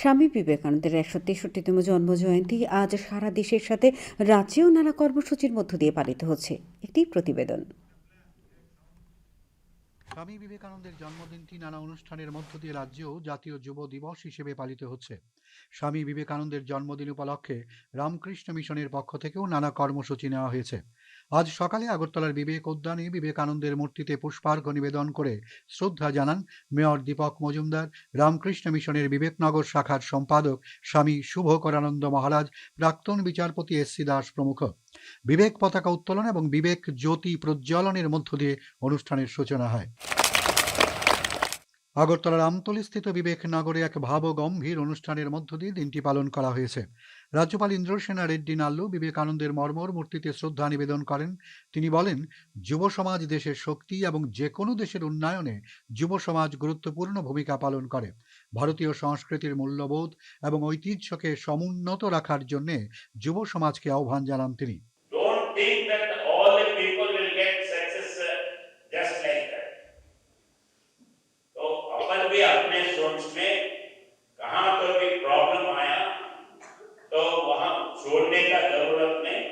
স্বামী বিবেকানন্দের একশো তেষট্টিতম জন্মজয়ন্তী আজ সারা দেশের সাথে রাজ্যেও নানা কর্মসূচির মধ্য দিয়ে পালিত হচ্ছে। একটি প্রতিবেদন। স্বামী বিবেকানন্দের জন্মদিনটি নানা অনুষ্ঠানের মধ্য দিয়ে রাজ্যেও জাতীয় যুব দিবস হিসেবে পালিত হচ্ছে। স্বামী বিবেকানন্দের জন্মদিন উপলক্ষে রামকৃষ্ণ মিশনের পক্ষ থেকেও নানা কর্মসূচি নেওয়া হয়েছে। আজ সকালে আগরতলার বিবেক উদ্যানে বিবেকানন্দের মূর্তিতে পুষ্পার্ঘ নিবেদন করে শ্রদ্ধা জানান মেয়র দীপক মজুমদার, রামকৃষ্ণ মিশনের বিবেকনগর শাখার সম্পাদক স্বামী শুভকরানন্দ মহারাজ, প্রাক্তন বিচারপতি এস সি দাস প্রমুখ। বিবেক পতাকা উত্তোলন এবং বিবেক জ্যোতি প্রজ্বলনের মধ্য দিয়ে অনুষ্ঠানের সূচনা হয়। আগরতলার আমতলীস্থিত বিবেকনগরে এক ভাবগম্ভীর অনুষ্ঠানের মধ্য দিয়ে দিনটি পালন করা হয়েছে। রাজ্যপাল ইন্দ্রসেনা রেড্ডি নাল্লু বিবেকানন্দের মর্মর মূর্তিতে শ্রদ্ধা নিবেদন করেন। তিনি বলেন, যুব সমাজ দেশের শক্তি এবং যে কোনো দেশের উন্নয়নে যুব সমাজ গুরুত্বপূর্ণ ভূমিকা পালন করে। ভারতীয় সংস্কৃতির মূল্যবোধ এবং ঐতিহ্যকে সমুন্নত রাখার জন্য যুব সমাজকে আহ্বান জানান তিনি। छोड़ने का जरूरत नहीं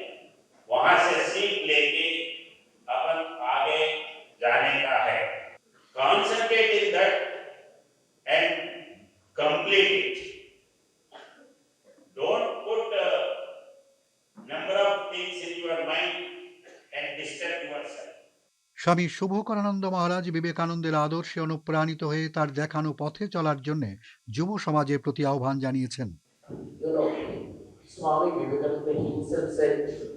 वहाँ से सीख लेके अपन आगे जाने का है concentrate in that and complete it Don't put uh, number of things in your mind and disturb yourself. স্বামী শুভকরানন্দ মহারাজ বিবেকানন্দের আদর্শে অনুপ্রাণিত হয়ে তার দেখানো পথে চলার জন্য যুব সমাজের প্রতি আহ্বান জানিয়েছেন You know, Swami Vivekananda himself said,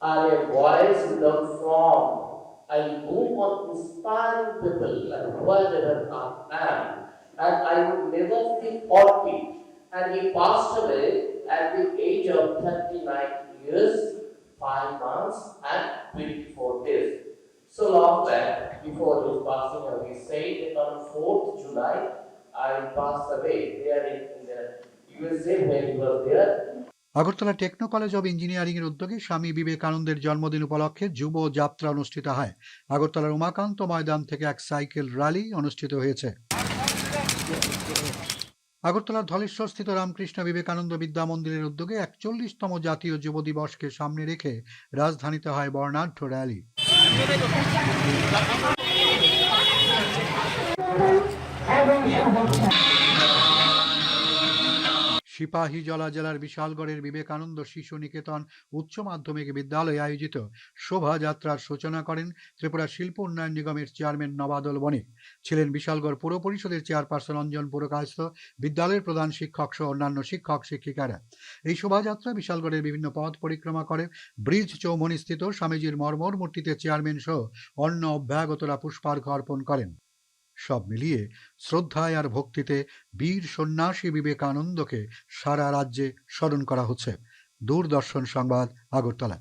I am a voice without form. I move on inspiring people and wherever I am. And I would never be 40. And he passed away at the age of 39 years, 5 months and 24 days. So long back, before his passing away, he said on 4th July, I passed away there in, in the Agartala techno college of engineering এর উদ্যোগে স্বামী বিবেকানন্দের জন্মদিন উপলক্ষে যুব যাত্রা অনুষ্ঠিত হয়। আগরতলার উমাকান্ত ময়দান থেকে এক সাইকেল র্যালি অনুষ্ঠিত হয়েছে। আগরতলার ধলেশ্বরস্থিত রামকৃষ্ণ বিবেকানন্দ বিদ্যা মন্দিরের উদ্যোগে একচল্লিশতম জাতীয় যুব দিবসকে সামনে রেখে রাজধানীতে হয় বর্ণাঢ্য র্যালি। সিপাহীজলা জেলার বিশালগড়ের বিবেকানন্দ শিশু নিকেতন উচ্চ মাধ্যমিক বিদ্যালয়ে আয়োজিত শোভাযাত্রার সূচনা করেন ত্রিপুরা শিল্প উন্নয়ন নিগমের চেয়ারম্যান নবাদল বণিক। ছিলেন বিশালগড় পুর পরিষদের চেয়ারপারসন অঞ্জন পুরকায়স্থ, বিদ্যালয়ের প্রধান শিক্ষক সহ অন্যান্য শিক্ষক শিক্ষিকারা। এই শোভাযাত্রা বিশালগড়ের বিভিন্ন পথ পরিক্রমা করে। ব্রিজ চৌমনিস্থিত স্বামীজির মর্মর মূর্তিতে চেয়ারম্যান সহ অন্য অভ্যাগতরা পুষ্পার্ঘ অর্পণ করেন। সব মিলিয়ে শ্রদ্ধায় আর ভক্তিতে বীর সন্ন্যাসী বিবেকানন্দকে সারা রাজ্যে স্মরণ করা হচ্ছে। দূরদর্শন সংবাদ আগরতলা।